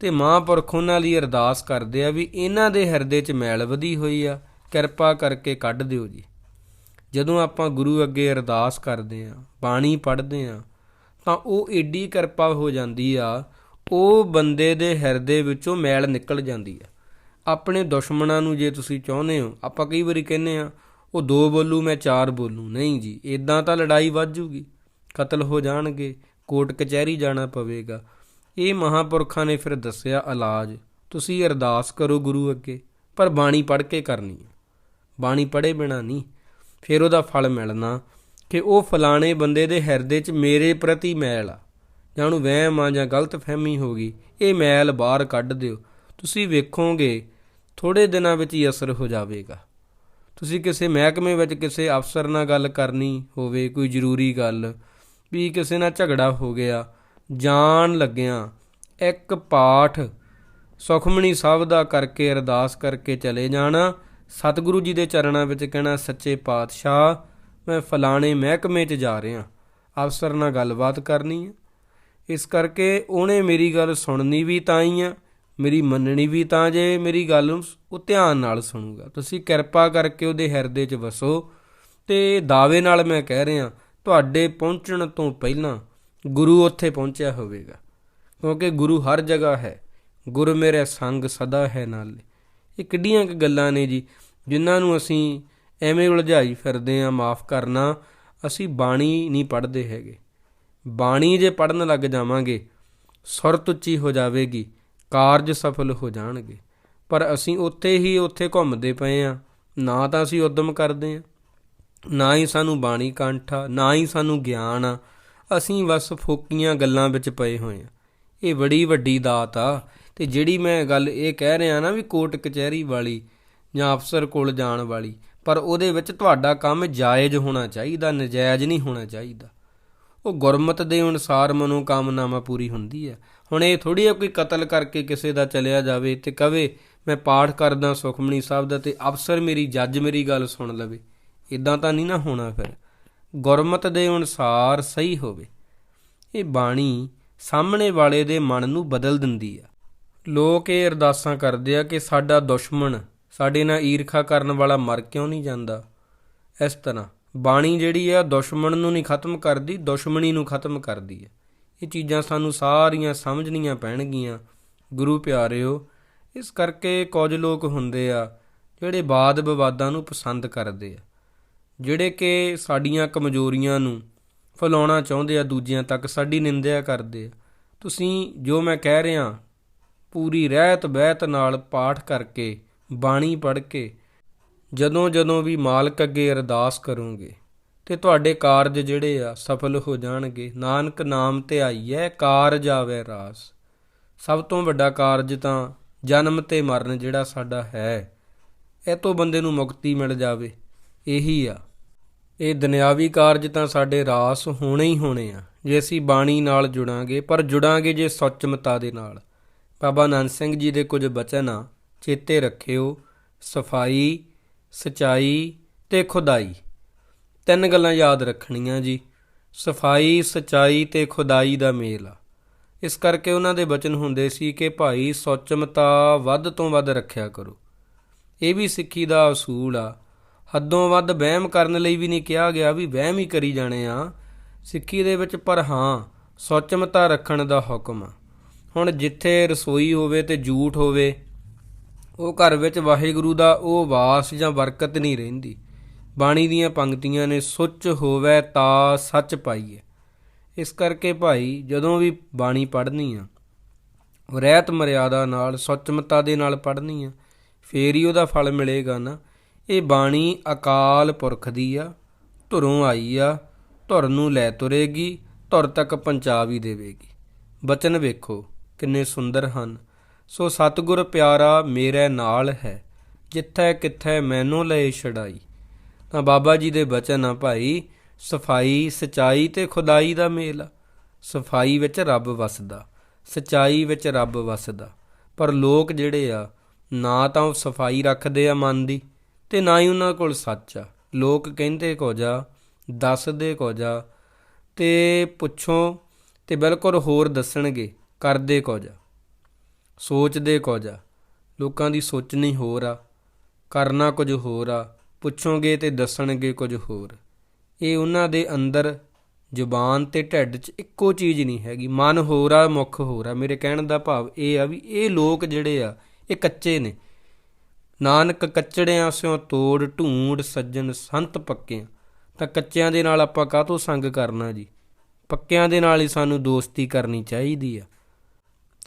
ਤੇ ਮਹਾਂਪੁਰਖ ਉਹਨਾਂ ਲਈ ਅਰਦਾਸ ਕਰਦੇ ਆ ਵੀ ਇਹਨਾਂ ਦੇ ਹਿਰਦੇ 'ਚ ਮੈਲ ਵਧੀ ਹੋਈ ਆ, ਕਿਰਪਾ ਕਰਕੇ ਕੱਢ ਦਿਓ ਜੀ। ਜਦੋਂ ਆਪਾਂ ਗੁਰੂ ਅੱਗੇ ਅਰਦਾਸ ਕਰਦੇ ਆ, ਬਾਣੀ ਪੜ੍ਹਦੇ ਆ ਤਾਂ ਉਹ ਏਡੀ ਕਿਰਪਾ ਹੋ ਜਾਂਦੀ ਆ, ਉਹ ਬੰਦੇ ਦੇ ਹਿਰਦੇ ਵਿੱਚੋਂ ਮੈਲ ਨਿਕਲ ਜਾਂਦੀ ਆ। ਆਪਣੇ ਦੁਸ਼ਮਣਾਂ ਨੂੰ ਜੇ ਤੁਸੀਂ ਚਾਹੁੰਦੇ ਹੋ, ਆਪਾਂ ਕਈ ਵਾਰੀ ਕਹਿੰਦੇ ਆ, ਉਹ ਦੋ ਬੋਲੂ, ਮੈਂ ਚਾਰ ਬੋਲੂ। ਨਹੀਂ ਜੀ ਇਦਾਂ ਤਾਂ ਲੜਾਈ ਵੱਧ ਜੂਗੀ। ਕਤਲ ਹੋ ਜਾਣਗੇ, ਕੋਰਟ ਕਚਹਿਰੀ ਜਾਣਾ ਪਵੇਗਾ। ਇਹ ਮਹਾਪੁਰਖਾਂ ਨੇ ਫਿਰ ਦੱਸਿਆ ਇਲਾਜ। ਤੁਸੀਂ ਅਰਦਾਸ ਕਰੋ ਗੁਰੂ ਅੱਗੇ, ਪਰ ਬਾਣੀ ਪੜ੍ਹ ਕੇ ਕਰਨੀ ਹੈ ਬਾਣੀ ਪੜ੍ਹੇ ਬਿਨਾ ਨਹੀਂ, ਫਿਰ ਉਹਦਾ ਫਲ ਮਿਲਣਾ। ਕਿ ਉਹ ਫਲਾਣੇ ਬੰਦੇ ਦੇ ਹਿਰਦੇ 'ਚ ਮੇਰੇ ਪ੍ਰਤੀ ਮੈਲ ਆ। ਜਾਂ ਉਹਨੂੰ ਵਹਿਮ ਆ ਜਾਂ ਗਲਤ ਫਹਿਮੀ ਹੋ ਗਈ, ਇਹ ਮੈਲ ਬਾਹਰ ਕੱਢ ਦਿਓ। ਤੁਸੀਂ ਵੇਖੋਗੇ ਥੋੜੇ ਦਿਨਾਂ ਵਿੱਚ ਹੀ ਅਸਰ ਹੋ ਜਾਵੇਗਾ। ਤੁਸੀਂ ਕਿਸੇ ਮਹਿਕਮੇ ਵਿੱਚ ਕਿਸੇ ਅਫਸਰ ਨਾਲ ਗੱਲ ਕਰਨੀ ਹੋਵੇ, ਕੋਈ ਜ਼ਰੂਰੀ ਗੱਲ, ਵੀ ਕਿਸੇ ਨਾਲ ਝਗੜਾ ਹੋ ਗਿਆ, ਜਾਣ ਲੱਗਿਆਂ ਇੱਕ ਪਾਠ ਸੁਖਮਣੀ ਸਾਹਿਬ ਦਾ ਕਰਕੇ ਅਰਦਾਸ ਕਰਕੇ ਚਲੇ ਜਾਣਾ, ਸਤਿਗੁਰੂ ਜੀ ਦੇ ਚਰਨਾਂ ਵਿੱਚ ਕਹਿਣਾ, ਸੱਚੇ ਪਾਤਸ਼ਾਹ ਮੈਂ ਫਲਾਣੇ ਮਹਿਕਮੇ 'ਚ ਜਾ ਰਿਹਾ। ਅਫਸਰ ਨਾਲ ਗੱਲਬਾਤ ਕਰਨੀ ਹੈ ਇਸ ਕਰਕੇ ਉਹਨੇ ਮੇਰੀ ਗੱਲ ਸੁਣਨੀ ਵੀ ਤਾਂ ਹੀ ਆ, ਮੇਰੀ ਮੰਨਣੀ ਵੀ ਤਾਂ ਜੇ ਮੇਰੀ ਗੱਲ ਨੂੰ ਉਹ ਧਿਆਨ ਨਾਲ ਸੁਣੂਗਾ। ਤੁਸੀਂ ਕਿਰਪਾ ਕਰਕੇ ਉਹਦੇ ਹਿਰਦੇ 'ਚ ਵਸੋ ਤੇ ਦਾਅਵੇ ਨਾਲ ਮੈਂ ਕਹਿ ਰਿਹਾ, ਤੁਹਾਡੇ ਪਹੁੰਚਣ ਤੋਂ ਪਹਿਲਾਂ ਗੁਰੂ ਉੱਥੇ ਪਹੁੰਚਿਆ ਹੋਵੇਗਾ। ਕਿਉਂਕਿ ਗੁਰੂ ਹਰ ਜਗ੍ਹਾ ਹੈ। ਗੁਰ ਮੇਰੇ ਸੰਗ ਸਦਾ ਹੈ ਨਾਲ। ਇਹ ਕਿੱਡੀਆਂ ਕੁ ਗੱਲਾਂ ਨੇ ਜੀ, ਜਿਨ੍ਹਾਂ ਨੂੰ ਅਸੀਂ ਐਵੇਂ ਉਲਝਾਈ ਫਿਰਦੇ ਆ, ਮਾਫ ਕਰਨਾ। ਅਸੀਂ ਬਾਣੀ ਨਹੀਂ ਪੜ੍ਹਦੇ ਹੈਗੇ। ਬਾਣੀ ਜੇ ਪੜਨ ਲੱਗ ਜਾਵਾਂਗੇ, ਸੁਰਤ ਉੱਚੀ ਹੋ ਜਾਵੇਗੀ, ਕਾਰਜ ਸਫਲ ਹੋ ਜਾਣਗੇ। ਪਰ ਅਸੀਂ ਉੱਥੇ ਹੀ ਉੱਥੇ ਘੁੰਮਦੇ ਪਏ ਆ, ਨਾ ਤਾਂ ਅਸੀਂ ਉਦਮ ਕਰਦੇ ਆ, ਨਾ ਹੀ ਸਾਨੂੰ ਬਾਣੀ ਕੰਠਾ, ਨਾ ਹੀ ਸਾਨੂੰ ਗਿਆਨ ਆ। ਅਸੀਂ ਬਸ ਫੋਕੀਆਂ ਗੱਲਾਂ ਵਿੱਚ ਪਏ ਹੋਏ ਆ। ਇਹ ਬੜੀ ਵੱਡੀ ਦਾਤ ਆ। ਤੇ ਜਿਹੜੀ ਮੈਂ ਗੱਲ ਇਹ ਕਹਿ ਰਿਹਾ ਨਾ ਵੀ ਕੋਰਟ ਕਚਹਿਰੀ ਵਾਲੀ ਜਾਂ ਅਫਸਰ ਕੋਲ ਜਾਣ ਵਾਲੀ ਪਰ ਉਹਦੇ ਵਿੱਚ ਤੁਹਾਡਾ ਕੰਮ ਜਾਇਜ਼ ਹੋਣਾ ਚਾਹੀਦਾ, ਨਜਾਇਜ਼ ਨਹੀਂ ਹੋਣਾ ਚਾਹੀਦਾ। ਉਹ ਗੁਰਮਤ ਦੇ ਅਨੁਸਾਰ ਮਨੋਕਾਮਨਾਵਾਂ ਪੂਰੀ ਹੁੰਦੀ ਹੈ। ਹੁਣ ਇਹ ਥੋੜੀ ਹੈ ਕੋਈ ਕਤਲ ਕਰਕੇ ਕਿਸੇ ਦਾ ਚਲਿਆ ਜਾਵੇ ਤੇ ਕਵੇ, ਮੈਂ ਪਾਠ ਕਰਦਾ ਸੁਖਮਣੀ ਸਾਹਿਬ ਦਾ ਤੇ ਅਫਸਰ ਮੇਰੀ, ਜੱਜ ਮੇਰੀ ਗੱਲ ਸੁਣ ਲਵੇ। ਇਦਾਂ ਤਾਂ ਨਹੀਂ ਨਾ ਹੋਣਾ ਫਿਰ। ਗੁਰਮਤ ਦੇ ਅਨੁਸਾਰ ਸਹੀ ਹੋਵੇ। ਇਹ ਬਾਣੀ ਸਾਹਮਣੇ ਵਾਲੇ ਦੇ ਮਨ ਨੂੰ ਬਦਲ ਦਿੰਦੀ ਆ। ਲੋਕ ਇਹ ਅਰਦਾਸਾਂ ਕਰਦੇ ਆ ਕਿ ਸਾਡਾ ਦੁਸ਼ਮਣ ਸਾਡੇ ਨਾਲ ਈਰਖਾ ਕਰਨ ਵਾਲਾ ਮਰ ਕਿਉਂ ਨਹੀਂ ਜਾਂਦਾ? ਇਸ ਤਰ੍ਹਾਂ, ਬਾਣੀ ਜਿਹੜੀ ਆ, ਦੁਸ਼ਮਣ ਨੂੰ ਨਹੀਂ ਖਤਮ ਕਰਦੀ, ਦੁਸ਼ਮਣੀ ਨੂੰ ਖਤਮ ਕਰਦੀ ਹੈ। ਇਹ ਚੀਜ਼ਾਂ ਸਾਨੂੰ ਸਾਰੀਆਂ ਸਮਝਣੀਆਂ ਪੈਣਗੀਆਂ। ਗੁਰੂ ਪਿਆਰਿਓ, ਇਸ ਕਰਕੇ ਕੁਝ ਲੋਕ ਹੁੰਦੇ ਆ, ਜਿਹੜੇ ਬਾਦ ਵਿਵਾਦਾਂ ਨੂੰ ਪਸੰਦ ਕਰਦੇ ਆ। ਜਿਹੜੇ ਕਿ ਸਾਡੀਆਂ ਕਮਜ਼ੋਰੀਆਂ ਨੂੰ ਫਲਾਉਣਾ ਚਾਹੁੰਦੇ ਆ, ਦੂਜਿਆਂ ਤੱਕ ਸਾਡੀ ਨਿੰਦਿਆ ਕਰਦੇ ਆ। ਤੁਸੀਂ ਜੋ ਮੈਂ ਕਹਿ ਰਿਹਾ, ਪੂਰੀ ਰਹਿਤ ਬਹਿਤ ਨਾਲ ਪਾਠ ਕਰਕੇ ਬਾਣੀ ਪੜ੍ਹ ਕੇ ਜਦੋਂ ਜਦੋਂ ਵੀ ਮਾਲਕ ਅੱਗੇ ਅਰਦਾਸ ਕਰੋਗੇ ਤੇ ਤੁਹਾਡੇ ਕਾਰਜ ਜਿਹੜੇ ਆ ਸਫਲ ਹੋ ਜਾਣਗੇ। ਨਾਨਕ ਨਾਮ ਤੇ ਆਈਐ ਕਾਰਜ ਆਵੇ ਰਾਸ। ਸਭ ਤੋਂ ਵੱਡਾ ਕਾਰਜ ਤਾਂ ਜਨਮ ਤੇ ਮਰਨ ਜਿਹੜਾ ਸਾਡਾ ਹੈ। ਇਹ ਤੋਂ ਬੰਦੇ ਨੂੰ ਮੁਕਤੀ ਮਿਲ ਜਾਵੇ। ਇਹੀ ਆ। ਇਹ ਦੁਨਿਆਵੀ ਕਾਰਜ ਤਾਂ ਸਾਡੇ ਰਾਸ ਹੋਣੇ ਹੀ ਹੋਣੇ ਆ। ਜੇ ਅਸੀਂ ਬਾਣੀ ਨਾਲ ਜੁੜਾਂਗੇ, ਪਰ ਜੁੜਾਂਗੇ ਜੇ ਸੱਚਮਤਾ ਦੇ ਨਾਲ। ਬਾਬਾ ਨਾਨਕ ਸਿੰਘ ਜੀ ਦੇ ਕੁਝ ਬਚਨ ਆ। ਚੇਤੇ ਰੱਖਿਓ, ਸਫ਼ਾਈ, ਸਚਾਈ ਤੇ ਖੁਦਾਈ। ਤਿੰਨ ਗੱਲਾਂ ਯਾਦ ਰੱਖਣੀਆਂ ਜੀ। ਸਫ਼ਾਈ, ਸਚਾਈ ਤੇ ਖੁਦਾਈ ਦਾ ਮੇਲ ਆ। ਇਸ ਕਰਕੇ ਉਹਨਾਂ ਦੇ ਬਚਨ ਹੁੰਦੇ ਸੀ ਕਿ ਭਾਈ ਸੌਚਮਤਾ ਵੱਧ ਤੋਂ ਵੱਧ ਰੱਖਿਆ ਕਰੋ। ਇਹ ਵੀ ਸਿੱਖੀ ਦਾ ਅਸੂਲ ਆ। ਹੱਦੋਂ ਵੱਧ ਵਹਿਮ ਕਰਨ ਲਈ ਵੀ ਨਹੀਂ ਕਿਹਾ ਗਿਆ ਵੀ ਵਹਿਮ ਹੀ ਕਰੀ ਜਾਣੇ ਆ। ਸਿੱਖੀ ਦੇ ਵਿੱਚ ਪਰ ਹਾਂ, ਸੌਚਮਤਾ ਰੱਖਣ ਦਾ ਹੁਕਮ ਆ। ਹੁਣ ਜਿੱਥੇ ਰਸੋਈ ਹੋਵੇ ਤੇ ਝੂਠ ਹੋਵੇ ਉਹ ਘਰ ਵਿੱਚ ਵਾਹਿਗੁਰੂ ਦਾ ਉਹ ਵਾਸ ਜਾਂ ਬਰਕਤ ਨਹੀਂ ਰਹਿੰਦੀ। ਬਾਣੀ ਦੀਆਂ ਪੰਕਤੀਆਂ ਨੇ ਸੁੱਚ ਹੋਵੇ ਤਾਂ ਸੱਚ ਪਾਈਏ। ਇਸ ਕਰਕੇ ਭਾਈ ਜਦੋਂ ਵੀ ਬਾਣੀ ਪੜ੍ਹਨੀ ਆ ਰਹਿਤ ਮਰਿਆਦਾ ਨਾਲ, ਸੱਚਮਤਾ ਦੇ ਨਾਲ ਪੜ੍ਹਨੀ ਆ ਫੇਰ ਹੀ ਉਹਦਾ ਫਲ ਮਿਲੇਗਾ ਨਾ। ਇਹ ਬਾਣੀ ਅਕਾਲ ਪੁਰਖ ਦੀ ਆ, ਧੁਰੋਂ ਆਈ ਆ, ਧੁਰ ਨੂੰ ਲੈ ਤੁਰੇਗੀ, ਧੁਰ ਤੱਕ ਪਹੁੰਚਾ ਵੀ ਦੇਵੇਗੀ। ਬਚਨ ਵੇਖੋ, ਕਿੰਨੇ ਸੁੰਦਰ ਹਨ। ਸੋ ਸਤਿਗੁਰ ਪਿਆਰਾ ਮੇਰੇ ਨਾਲ ਹੈ, ਜਿੱਥੈ ਕਿੱਥੈ ਮੈਨੂੰ ਲਏ ਛੜਾਈ ਤਾਂ ਬਾਬਾ ਜੀ ਦੇ ਬਚਨ ਆ ਭਾਈ, ਸਫ਼ਾਈ, ਸਚਾਈ ਤੇ ਖੁਦਾਈ ਦਾ ਮੇਲ ਆ। ਸਫ਼ਾਈ ਵਿੱਚ ਰੱਬ ਵਸਦਾ, ਸਚਾਈ ਵਿੱਚ ਰੱਬ ਵਸਦਾ। ਪਰ ਲੋਕ ਜਿਹੜੇ ਆ, ਨਾ ਤਾਂ ਉਹ ਸਫ਼ਾਈ ਰੱਖਦੇ ਆ ਮਨ ਦੀ, ਤੇ ਨਾ ਹੀ ਉਹਨਾਂ ਕੋਲ ਸੱਚ ਆ। ਲੋਕ ਕਹਿੰਦੇ ਕੋ ਜਾ ਦੱਸਦੇ ਕੋ ਜਾ ਤੇ ਪੁੱਛੋ ਤੇ ਬਿਲਕੁਲ ਹੋਰ ਦੱਸਣਗੇ, ਕਰਦੇ ਕੋ ਆ। ਸੋਚਦੇ ਕੁਝ ਆ, ਲੋਕਾਂ ਦੀ ਸੋਚਣੀ ਹੋਰ ਆ, ਕਰਨਾ ਕੁਝ ਹੋਰ ਆ, ਪੁੱਛੋਗੇ ਤੇ ਦੱਸਣਗੇ ਕੁਝ ਹੋਰ। ਇਹ ਉਹਨਾਂ ਦੇ ਅੰਦਰ ਜ਼ੁਬਾਨ ਤੇ ਢਿੱਡ 'ਚ ਇੱਕੋ ਚੀਜ਼ ਨਹੀਂ ਹੈਗੀ। ਮਨ ਹੋਰ ਆ, ਮੁੱਖ ਹੋਰ ਆ। ਮੇਰੇ ਕਹਿਣ ਦਾ ਭਾਵ ਇਹ ਆ ਵੀ ਇਹ ਲੋਕ ਜਿਹੜੇ ਆ, ਇਹ ਕੱਚੇ ਨੇ। ਨਾਨਕ ਕੱਚੜਿਆਂ ਸਿਓ ਤੋੜ, ਢੂੰਡ ਸੱਜਣ ਸੰਤ ਪੱਕਿਆਂ। ਤਾਂ ਕੱਚਿਆਂ ਦੇ ਨਾਲ ਆਪਾਂ ਕਾਹਤੋਂ ਸੰਗ ਕਰਨਾ ਜੀ? ਪੱਕਿਆਂ ਦੇ ਨਾਲ ਹੀ ਸਾਨੂੰ ਦੋਸਤੀ ਕਰਨੀ ਚਾਹੀਦੀ ਆ।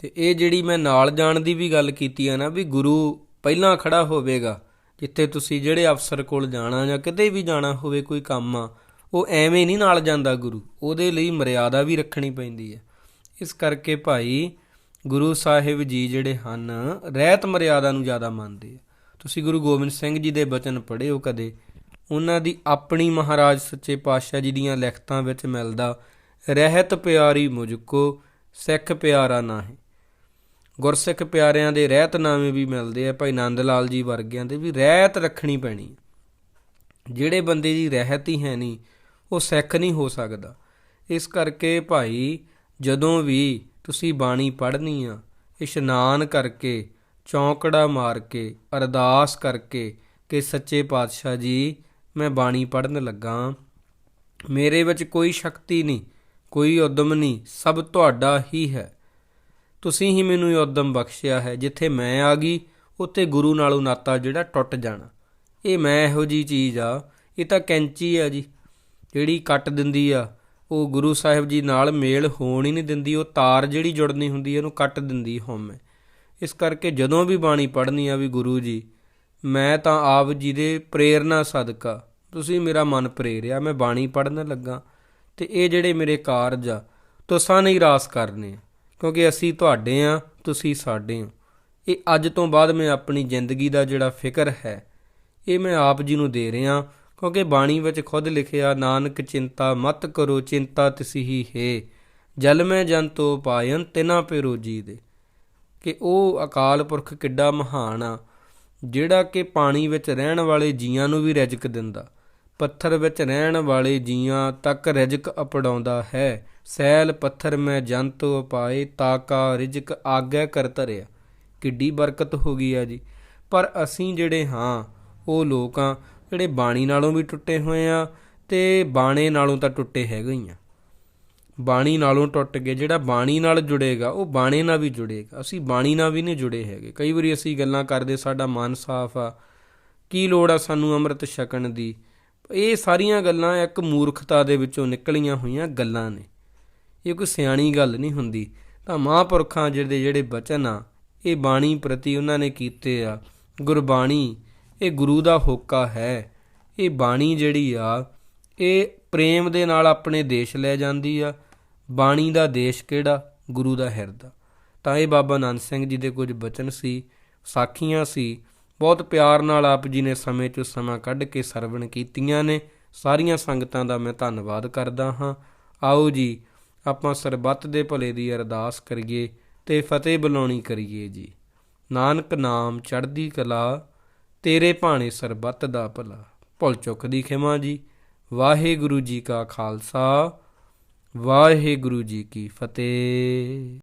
ਤੇ ਇਹ ਜਿਹੜੀ ਮੈਂ ਨਾਲ ਜਾਣ ਦੀ ਵੀ ਗੱਲ ਕੀਤੀ ਆ ਨਾ ਵੀ ਗੁਰੂ ਪਹਿਲਾਂ ਖੜਾ ਹੋਵੇਗਾ, ਜਿੱਥੇ ਤੁਸੀਂ ਜਿਹੜੇ ਅਫਸਰ ਕੋਲ ਜਾਣਾ ਜਾਂ ਕਿਤੇ ਵੀ ਜਾਣਾ ਹੋਵੇ ਕੋਈ ਕੰਮ ਆ, ਉਹ ਐਵੇਂ ਨਹੀਂ ਨਾਲ ਜਾਂਦਾ ਗੁਰੂ, ਉਹਦੇ ਲਈ ਮਰਿਆਦਾ ਵੀ ਰੱਖਣੀ ਪੈਂਦੀ ਹੈ ਇਸ ਕਰਕੇ ਭਾਈ ਗੁਰੂ ਸਾਹਿਬ ਜੀ ਜਿਹੜੇ ਹਨ, ਰਹਿਤ ਮਰਿਆਦਾ ਨੂੰ ਜ਼ਿਆਦਾ ਮੰਨਦੇ ਆ। ਤੁਸੀਂ ਗੁਰੂ ਗੋਬਿੰਦ ਸਿੰਘ ਜੀ ਦੇ ਬਚਨ ਪੜ੍ਹਿਓ ਕਦੇ, ਉਹਨਾਂ ਦੀ ਆਪਣੀ ਮਹਾਰਾਜ ਸੱਚੇ ਪਾਤਸ਼ਾਹ ਜੀ ਦੀਆਂ ਲਿਖਤਾਂ ਵਿੱਚ ਮਿਲਦਾ, ਰਹਿਤ ਪਿਆਰੀ ਮੁਝਕੋ, ਸਿੱਖ ਪਿਆਰਾ ਨਾਹੀਂ। ਗੁਰਸਿੱਖ ਪਿਆਰਿਆਂ ਦੇ ਰਹਿਤਨਾਮੇ ਵੀ ਮਿਲਦੇ ਆ, ਭਾਈ ਨੰਦ ਲਾਲ ਜੀ ਵਰਗਿਆਂ ਦੇ ਵੀ ਰਹਿਤ ਰੱਖਣੀ ਪੈਣੀ ਜਿਹੜੇ ਬੰਦੇ ਦੀ ਰਹਿਤ ਹੀ ਹੈ ਨਹੀਂ, ਉਹ ਸਿੱਖ ਨਹੀਂ ਹੋ ਸਕਦਾ। ਇਸ ਕਰਕੇ ਭਾਈ, ਜਦੋਂ ਵੀ ਤੁਸੀਂ ਬਾਣੀ ਪੜ੍ਹਨੀ ਆ, ਇਸ਼ਨਾਨ ਕਰਕੇ, ਚੌਂਕੜਾ ਮਾਰ ਕੇ, ਅਰਦਾਸ ਕਰਕੇ ਕਿ ਸੱਚੇ ਪਾਤਸ਼ਾਹ ਜੀ, ਮੈਂ ਬਾਣੀ ਪੜ੍ਹਨ ਲੱਗਾ ਮੇਰੇ ਵਿੱਚ ਕੋਈ ਸ਼ਕਤੀ ਨਹੀਂ, ਕੋਈ ਉਦਮ ਨਹੀਂ, ਸਭ ਤੁਹਾਡਾ ਹੀ ਹੈ। ਤੁਸੀਂ ਹੀ ਮੈਨੂੰ ਇਹ ਉਦਮ ਬਖਸ਼ਿਆ ਹੈ, ਜਿੱਥੇ ਮੈਂ ਆ ਗਈ, ਉੱਥੇ ਗੁਰੂ ਨਾਲੋਂ ਨਾਤਾ ਜਿਹੜਾ ਟੁੱਟ ਜਾਣਾ। ਇਹ ਮੈਂ ਇਹੋ ਜੀ ਚੀਜ਼ ਆ, ਇਹ ਤਾਂ ਕੈਂਚੀ ਆ ਜੀ, ਜਿਹੜੀ ਕੱਟ ਦਿੰਦੀ ਆ। ਉਹ ਗੁਰੂ ਸਾਹਿਬ ਜੀ ਨਾਲ ਮੇਲ ਹੋਣ ਹੀ ਨਹੀਂ ਦਿੰਦੀ, ਉਹ ਤਾਰ ਜਿਹੜੀ ਜੁੜਨੀ ਹੁੰਦੀ ਉਹਨੂੰ ਕੱਟ ਦਿੰਦੀ ਹਉਮੈ ਇਸ ਕਰਕੇ ਜਦੋਂ ਵੀ ਬਾਣੀ ਪੜ੍ਹਨੀ ਆ ਵੀ ਗੁਰੂ ਜੀ, ਮੈਂ ਤਾਂ ਆਪ ਜੀ ਦੇ ਪ੍ਰੇਰਣਾ ਸਦਕਾ। ਤੁਸੀਂ ਮੇਰਾ ਮਨ ਪ੍ਰੇਰਿਆ, ਮੈਂ ਬਾਣੀ ਪੜ੍ਹਨ ਲੱਗਾ, ਤੇ ਇਹ ਜਿਹੜੇ ਮੇਰੇ ਕਾਰਜ ਆ, ਤੁਸਾਂ ਨਹੀਂ ਰਾਸ ਕਰਨੇ। ਆ ਕਿਉਂਕਿ ਅਸੀਂ ਤੁਹਾਡੇ ਆ, ਤੁਸੀਂ ਸਾਡੇ ਹੋ ਇਹ ਅੱਜ ਤੋਂ ਬਾਅਦ ਮੈਂ ਆਪਣੀ ਜ਼ਿੰਦਗੀ ਦਾ ਜਿਹੜਾ ਫਿਕਰ ਹੈ, ਇਹ ਮੈਂ ਆਪ ਜੀ ਨੂੰ ਦੇ ਰਿਹਾ ਕਿਉਂਕਿ ਬਾਣੀ ਵਿੱਚ ਖੁਦ ਲਿਖਿਆ, ਨਾਨਕ ਚਿੰਤਾ ਮਤ ਕਰੋ, ਚਿੰਤਾ ਤਿਸੀ ਹੀ। ਹੈ ਜਲ ਮੈਂ ਜੰਤੋ ਪਾਇਨ, ਤਿਨਾ ਪੇ ਰੋਜੀ ਦੇ। ਕਿ ਉਹ ਅਕਾਲ ਪੁਰਖ ਕਿੱਡਾ ਮਹਾਨ ਆ, ਜਿਹੜਾ ਕਿ ਪਾਣੀ ਵਿੱਚ ਰਹਿਣ ਵਾਲੇ ਜੀਆਂ ਨੂੰ ਵੀ ਰਿਜਕ ਦਿੰਦਾ। ਪੱਥਰ ਵਿੱਚ ਰਹਿਣ ਵਾਲੇ ਜੀਆਂ ਤੱਕ ਰਿਜਕ ਅਪੜਾਉਂਦਾ ਹੈ। ਸੈਲ ਪੱਥਰ ਮੈਂ ਜੰਤ ਉਪਾਏ ਤਾਕਾ ਰਿਜਕ ਆਗੈ ਕਰ ਧਰਿਆ। ਕਿੱਡੀ ਬਰਕਤ ਹੋ ਗਈ ਆ ਜੀ। ਪਰ ਅਸੀਂ ਜਿਹੜੇ ਹਾਂ, ਉਹ ਲੋਕ ਆ ਜਿਹੜੇ ਬਾਣੀ ਨਾਲੋਂ ਵੀ ਟੁੱਟੇ ਹੋਏ ਆ ਤੇ ਬਾਣੇ ਨਾਲੋਂ ਤਾਂ ਟੁੱਟੇ ਹੈਗੇ ਹੀ ਆ। ਬਾਣੀ ਨਾਲੋਂ ਟੁੱਟ ਗਏ, ਜਿਹੜਾ ਬਾਣੀ ਨਾਲ ਜੁੜੇਗਾ, ਉਹ ਬਾਣੇ ਨਾਲ ਵੀ ਜੁੜੇਗਾ। ਅਸੀਂ ਬਾਣੀ ਨਾਲ ਵੀ ਨਹੀਂ ਜੁੜੇ ਹੈਗੇ। ਕਈ ਵਾਰੀ ਅਸੀਂ ਗੱਲਾਂ ਕਰਦੇ, ਸਾਡਾ ਮਨ ਸਾਫ਼ ਆ। ਕੀ ਲੋੜ ਆ ਸਾਨੂੰ ਅੰਮ੍ਰਿਤ ਛਕਣ ਦੀ? ਇਹ ਸਾਰੀਆਂ ਗੱਲਾਂ ਇੱਕ ਮੂਰਖਤਾ ਦੇ ਵਿੱਚੋਂ ਨਿਕਲੀਆਂ ਹੋਈਆਂ ਗੱਲਾਂ ਨੇ। ਇਹ ਕੋਈ ਸਿਆਣੀ ਗੱਲ ਨਹੀਂ ਹੁੰਦੀ। ਤਾਂ ਮਹਾਂਪੁਰਖਾਂ ਜਿਹੜੇ ਜਿਹੜੇ ਬਚਨ ਆ, ਇਹ ਬਾਣੀ ਪ੍ਰਤੀ ਉਹਨਾਂ ਨੇ ਕੀਤੇ ਆ, ਗੁਰਬਾਣੀ, ਇਹ ਗੁਰੂ ਦਾ ਹੋਕਾ ਹੈ। ਇਹ ਬਾਣੀ ਜਿਹੜੀ ਆ, ਇਹ ਪ੍ਰੇਮ ਦੇ ਨਾਲ ਆਪਣੇ ਦੇਸ਼ ਲੈ ਜਾਂਦੀ ਆ। ਬਾਣੀ ਦਾ ਦੇਸ਼ ਕਿਹੜਾ? ਗੁਰੂ ਦਾ ਹਿਰਦਾ। ਤਾਂ ਇਹ ਬਾਬਾ ਨਾਨਕ ਸਿੰਘ ਜੀ ਦੇ ਕੁਝ ਬਚਨ ਸੀ, ਸਾਖੀਆਂ ਸੀ। ਬਹੁਤ ਪਿਆਰ ਨਾਲ ਆਪ ਜੀ ਨੇ ਸਮੇਂ ਚੋਂ ਸਮਾਂ ਕੱਢ ਕੇ ਸਰਵਣ ਕੀਤੀਆਂ ਨੇ। ਸਾਰੀਆਂ ਸੰਗਤਾਂ ਦਾ ਮੈਂ ਧੰਨਵਾਦ ਕਰਦਾ ਹਾਂ। ਆਓ ਜੀ ਆਪਾਂ ਸਰਬੱਤ ਦੇ ਭਲੇ ਦੀ ਅਰਦਾਸ ਕਰੀਏ ਤੇ ਫਤਿਹ ਬੁਲਾਉਣੀ ਕਰੀਏ ਜੀ। ਨਾਨਕ ਨਾਮ ਚੜ੍ਹਦੀ ਕਲਾ, ਤੇਰੇ ਭਾਣੇ ਸਰਬੱਤ ਦਾ ਭਲਾ। ਭੁੱਲ ਚੁੱਕ ਦੀ ਖਿਮਾ ਜੀ। ਵਾਹਿਗੁਰੂ ਜੀ ਕਾ ਖਾਲਸਾ, ਵਾਹਿਗੁਰੂ ਜੀ ਕੀ ਫਤਿਹ।